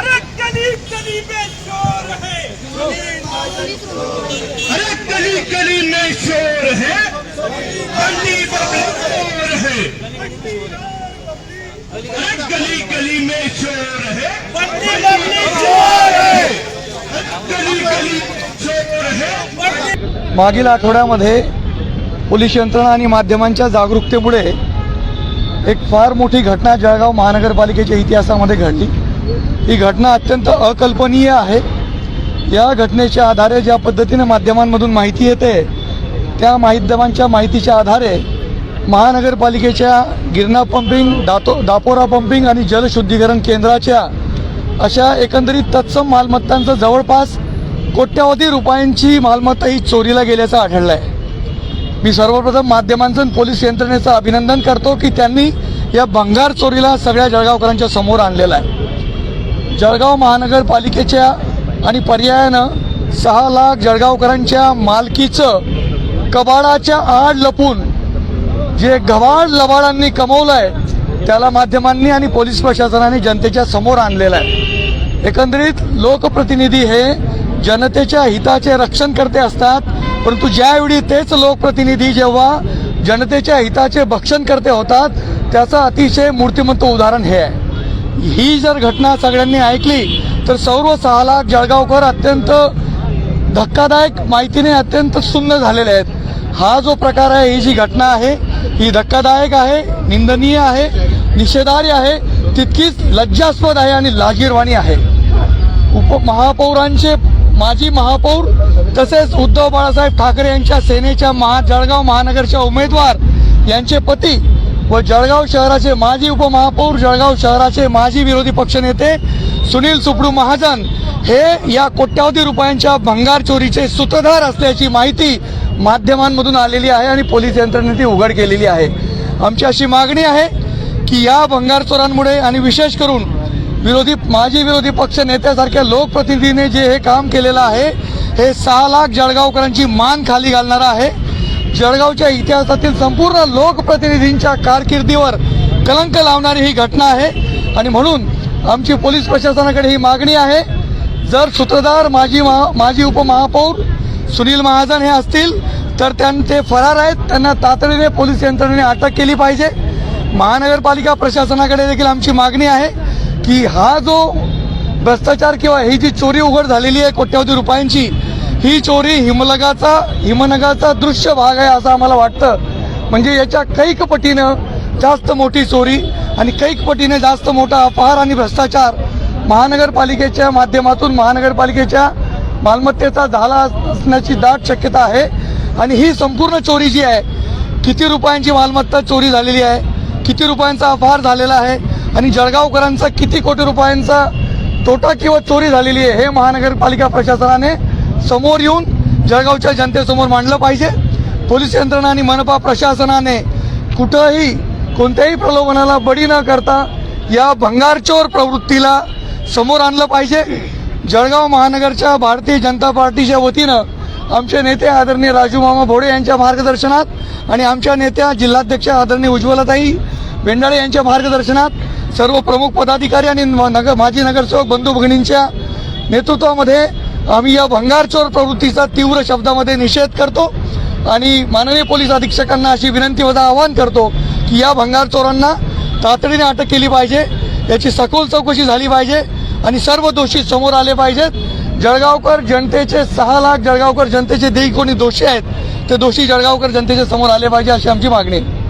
अरे गली गली में शोर है अरे गली गली में शोर है गली शोर है अरे गली गली में शोर है शोर है गली गली शोर है मागील आठवड्यामध्ये पोलीस यंत्रणा आणि माध्यमांच्या जागरूकतेमुळे एक फार मोठी घटना जळगाव महानगरपालिकेच्या इतिहासामध्ये घडली. ही घटना अत्यंत अकल्पनीय आहे. या घटनेच्या आधारे ज्या पद्धतीने माध्यमांमधून माहिती येते त्या माध्यमांच्या माहितीच्या आधारे महानगरपालिकेच्या गिरणा पंपिंग दातो दापोरा पंपिंग आणि जलशुद्धीकरण केंद्राच्या अशा एकंदरीत तत्सम मालमत्तांचं जवळपास कोट्यावधी रुपयांची मालमत्ता ही चोरीला गेल्याचं आढळलं आहे मी सर्वप्रथम माध्यमांचं आणि पोलीस यंत्रणेचं अभिनंदन करतो की त्यांनी या भंगार चोरीला सगळ्या जळगावकरांच्या समोर आणलेला आहे. जळगाव महानगरपालिकेच्या आणि पर्यायानं सहा लाख जळगावकरांच्या मालकीचं कबाडाच्या आड लपून जे गवाड लबाडांनी कमवलं आहे त्याला माध्यमांनी आणि पोलीस प्रशासनाने जनतेच्या समोर आणलेलं आहे. एकंदरीत लोकप्रतिनिधी हे जनतेच्या हिताचे रक्षण करते असतात परंतु ज्यावेळी तेच लोकप्रतिनिधी जेव्हा जनतेच्या हिताचे भक्षण करते होतात त्याचं अतिशय मूर्तिमंत उदाहरण हे आहे. ही जर घटना सगळ्यांनी ऐकली तर सर्व सहा लाख जळगावकर अत्यंत धक्कादायक माहितीने अत्यंत सुन्न झालेले आहेत. हा जो प्रकार आहे ही जी घटना आहे ही धक्कादायक आहे निंदनीय आहे निषेधार्य आहे तितकीच लज्जास्पद आहे आणि लाजीरवाणी आहे. उपमहापौरांचे माजी महापौर तसेच उद्धव बाळासाहेब ठाकरे यांच्या सेनेच्या महा जळगाव महानगरच्या उमेदवार यांचे पती व जळगाव शहराचे माजी उपमहापौर जळगाव शहराचे माजी विरोधी पक्षनेते सुनील सुपडू महाजन हे या कोट्यावधी रुपयांच्या भंगार चोरीचे सूत्रधार असल्याची माहिती माध्यमांमधून आलेली आहे आणि पोलीस यंत्रणेने ती उघड केलेली आहे. आमची अशी मागणी आहे की या भंगार चोरांमुळे आणि विशेष करून विरोधी माजी विरोधी पक्ष नेत्यासारख्या लोकप्रतिनिधीने जे हे काम केलेलं आहे हे सहा लाख जळगावकरांची मान खाली घालणारं आहे. जळगावच्या इतिहासातील संपूर्ण लोकप्रतिनिधींच्या कारकिर्दीवर कलंक लावणारी ही घटना आहे. आणि म्हणून आमची पोलीस प्रशासनाकडे ही मागणी आहे. जर सूत्रधार माजी महा माजी उपमहापौर सुनील महाजन हे असतील तर त्यां ते फरार आहेत. त्यांना तातडीने पोलीस यंत्रणेने अटक केली पाहिजे. महानगरपालिका प्रशासनाकडे देखील आमची मागणी आहे की हा जो भ्रष्टाचार किंवा ही जी चोरी उघड झालेली आहे कोट्यावधी रुपयांची ही चोरी हिमलगाचा हिमनगाचा दृश्य भाग आहे असं आम्हाला वाटतं. म्हणजे याच्या कैक पटीनं जास्त मोठी चोरी आणि कैक पटीने जास्त मोठा अपहार आणि भ्रष्टाचार महानगरपालिकेच्या माध्यमातून महानगरपालिकेच्या मालमत्तेचा झाला असण्याची दाट शक्यता आहे. आणि ही संपूर्ण चोरी जी आहे किती रुपयांची मालमत्ता चोरी झालेली आहे किती रुपयांचा अपहार झालेला आहे आणि जळगावकरांचा किती कोटी रुपयांचा तोटा किंवा चोरी झालेली आहे हे महानगरपालिका प्रशासनाने समोर येऊन जळगावच्या जनतेसमोर मांडलं पाहिजे. पोलीस यंत्रणा आणि मनपा प्रशासनाने कुठंही कोणत्याही प्रलोभनाला बळी न करता या भंगारचोर प्रवृत्तीला समोर आणलं पाहिजे. जळगाव महानगरच्या भारतीय जनता पार्टीच्या वतीनं आमचे नेते आदरणीय राजू मामा भोडे यांच्या मार्गदर्शनात आणि आमच्या नेत्या जिल्हाध्यक्ष आदरणीय उज्ज्वलताई बेंडाळे यांच्या मार्गदर्शनात सर्व प्रमुख पदाधिकारी आणि म- नगर माजी नगरसेवक बंधू भगिनींच्या नेतृत्वामध्ये आम्ही या भंगारचोर प्रवृत्तीचा तीव्र शब्दामध्ये निषेध करतो आणि माननीय पोलीस अधीक्षकांना अशी विनंती वजा आवाहन करतो की या भंगार चोरांना तातडीने अटक केली पाहिजे याची सखोल चौकशी झाली पाहिजे आणि सर्व दोषी समोर आले पाहिजेत. जळगावकर जनतेचे सहा लाख जळगावकर जनतेचे देई कोणी दोषी आहेत ते दोषी जळगावकर जनतेच्या समोर आले पाहिजे अशी आमची मागणी आहे.